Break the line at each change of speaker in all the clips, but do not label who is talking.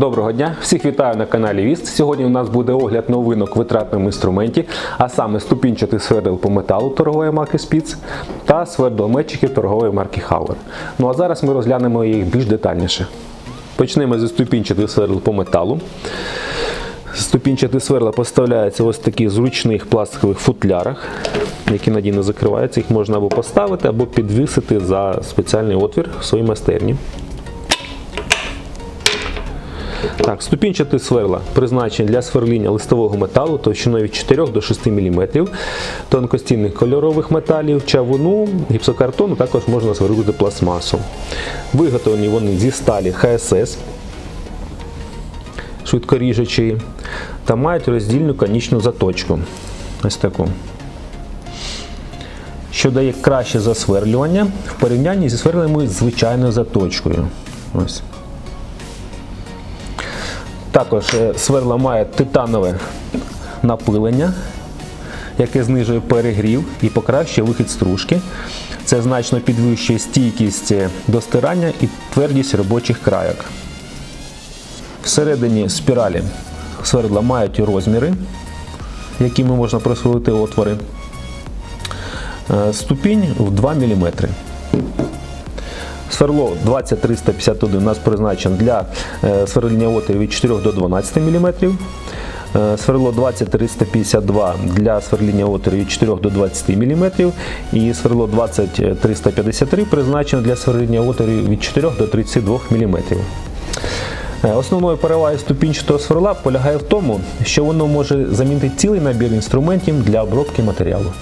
Доброго дня! Всіх вітаю на каналі Віст. Сьогодні у нас буде огляд новинок в витратному інструменті, а саме ступінчатий свердел по металу торгової марки Spitz та свердлометчики торгової марки Hauer. Ну а зараз ми розглянемо їх більш детальніше. Почнемо зі ступінчатих свердел по металу. Ступінчаті сверла поставляються в таких зручних пластикових футлярах, які надійно закриваються. Їх можна або поставити, або підвісити за спеціальний отвір в своїй майстерні. Так, ступінчаті сверла призначені для сверління листового металу товщиною від 4 до 6 мм, тонкостінних кольорових металів, чавуну, гіпсокартону також можна сверлити пластмасу. Виготовлені вони зі сталі ХСС, швидкоріжучої, та мають роздільну конічну заточку. Ось таку. Що дає краще засверлювання в порівнянні зі сверленими звичайною заточкою. Ось. Також е, сверла має титанове напилення, яке знижує перегрів і покращує вихід стружки. Це значно підвищує стійкість е, до стирання і твердість робочих крайок. Всередині спіралі свердла мають розміри, якими можна просверлити отвори. Е, Ступінь в 2 мм. Сверло 20351 у нас призначено для е, сверлення отворів від 4 до 12 мм. Е, Сверло 20352 для сверління отворів від 4 до 20 мм. І сверло 20353 призначено для сверління отворів від 4 до 32 мм. Е, Основною перевагою ступінчатого сверла полягає в тому, що воно може замінити цілий набір інструментів для обробки матеріалу.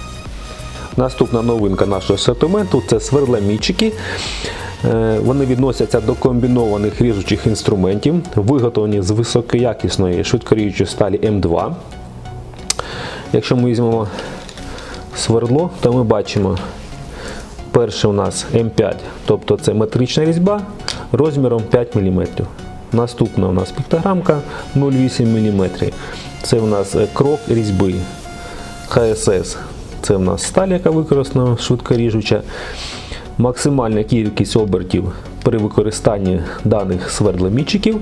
Наступна новинка нашого асортименту це сверломітчики. Е, Вони відносяться до комбінованих ріжучих інструментів, виготовлені з високоякісної швидкоріжучої сталі М2. Якщо ми візьмемо свердло, то ми бачимо перше у нас М5, тобто це метрична різьба розміром 5 мм. Наступна у нас піктограмка 0,8 мм. Це у нас е, крок різьби ХСС. Це у нас сталь, яка використана швидкоріжуча. Максимальна кількість обертів при використанні даних свердломітчиків.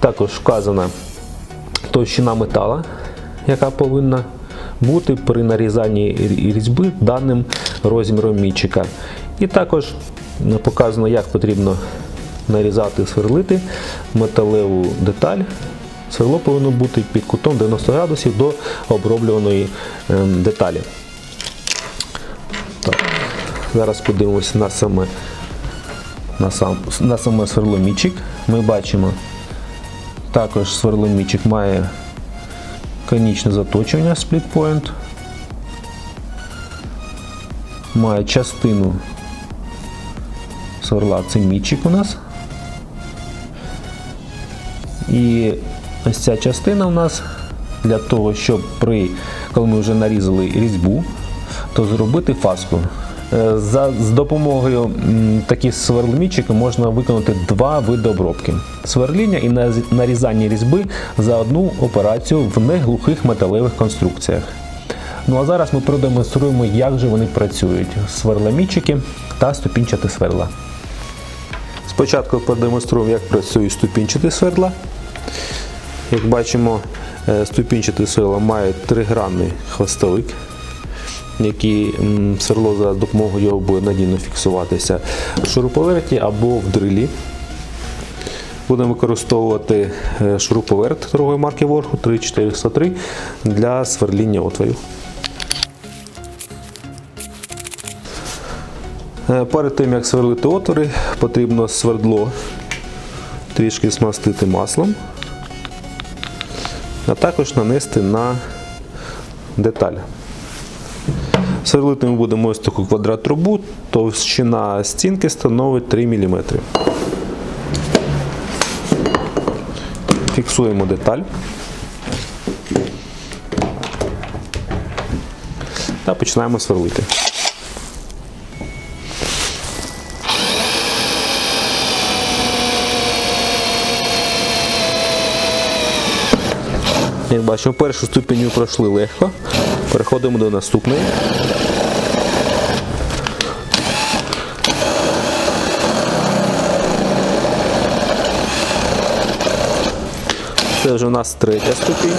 Також вказана товщина метала, яка повинна бути при нарізанні різьби даним розміром мітчика. І також показано, як потрібно нарізати, сверлити металеву деталь. Сверло повинно бути під кутом 90 градусів до оброблюваної ем, деталі. Зараз подивимося на саме, на сам, на саме сверломічик. Ми бачимо, також сверломічик має конічне заточення split point. Має частину сверла, це мічик у нас. І ось ця частина у нас для того, щоб при, коли ми вже нарізали різьбу, то зробити фаску. Е, За, з допомогою таких сверломітчиків можна виконати два види обробки: сверління і нарізання різьби за одну операцію в неглухих металевих конструкціях. Ну а зараз ми продемонструємо, як же вони працюють: сверломітчики та ступінчаті сверла. Спочатку продемонструємо, як працюють ступінчаті сверла. Як бачимо, е, ступінчаті сверла мають тригранний хвостовик, який м, сверло за допомогою його буде надійно фіксуватися в шуруповерті або в дрилі. Будемо використовувати е, шуруповерт торгової марки Ворху 3403 для сверління отворів. Е, Перед тим як сверлити отвори, потрібно свердло трішки смастити маслом, а також нанести на деталь. Сверлити ми будемо ось таку квадрат трубу, товщина стінки становить 3 мм. Фіксуємо деталь. Та починаємо сверлити. Як бачимо, першу ступінь пройшли легко. Переходимо до наступної. Це вже у нас третя ступінь.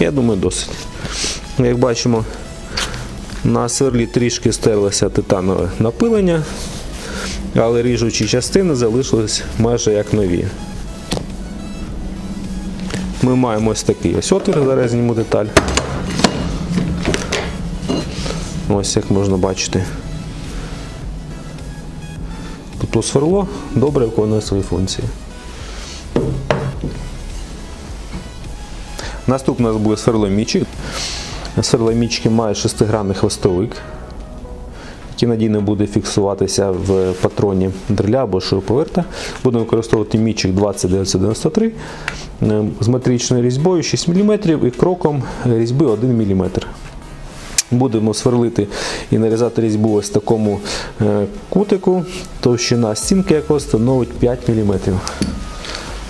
Я думаю, досить. Як бачимо, на сверлі трішки стерлося титанове напилення, але ріжучі частини залишились майже як нові. Ми маємо ось такий ось отвір, зараз зніму деталь. Ось як можна бачити. Тобто сверло добре виконує свої функції. Наступне у нас буде сверломічик. Сверломічки має шестигранний хвостовик, який надійно буде фіксуватися в патроні дриля або шуруповерта. Будемо використовувати мічик 20993 е, з метричною різьбою 6 мм і кроком різьби 1 мм. Будемо сверлити і нарізати різьбу ось в такому е, кутику, товщина стінки якого становить 5 мм.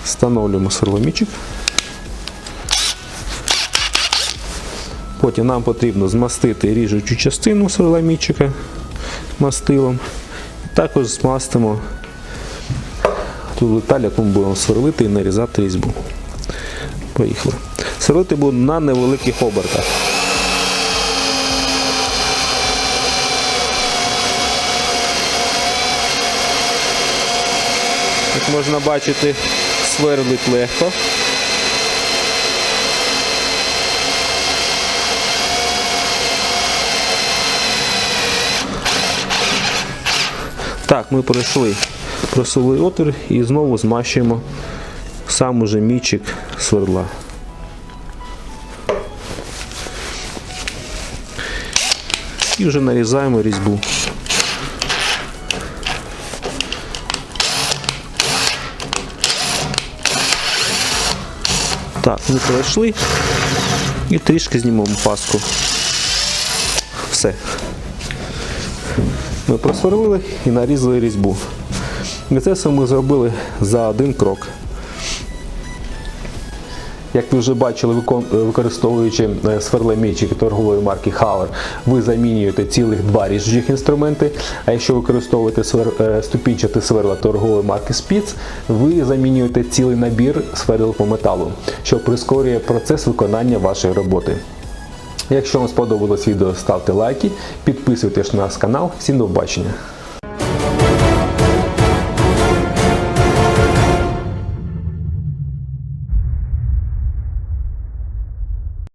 Встановлюємо сверломічик. Потім нам потрібно змастити ріжучу частину сверломітчика мастилом. Також змастимо ту деталь, яку ми будемо сверлити і нарізати різьбу. Поїхали. Сверлити буду на невеликих обертах. Як можна бачити, сверлить легко. Так, ми пройшли просовий отвір і знову змащуємо сам уже мічик сверла. І вже нарізаємо різьбу. Так, ми пройшли і трішки знімемо паску. Все. Ми просверлили і нарізали різьбу. І це все ми зробили за один крок. Як ви вже бачили, використовуючи е, торгової марки Hauer, ви замінюєте цілих два ріжучих інструменти. А якщо використовуєте е, сверла торгової марки Spitz, ви замінюєте цілий набір сверл по металу, що прискорює процес виконання вашої роботи. Якщо вам сподобалось відео, ставте лайки, підписуйтесь на наш канал. Всім до побачення!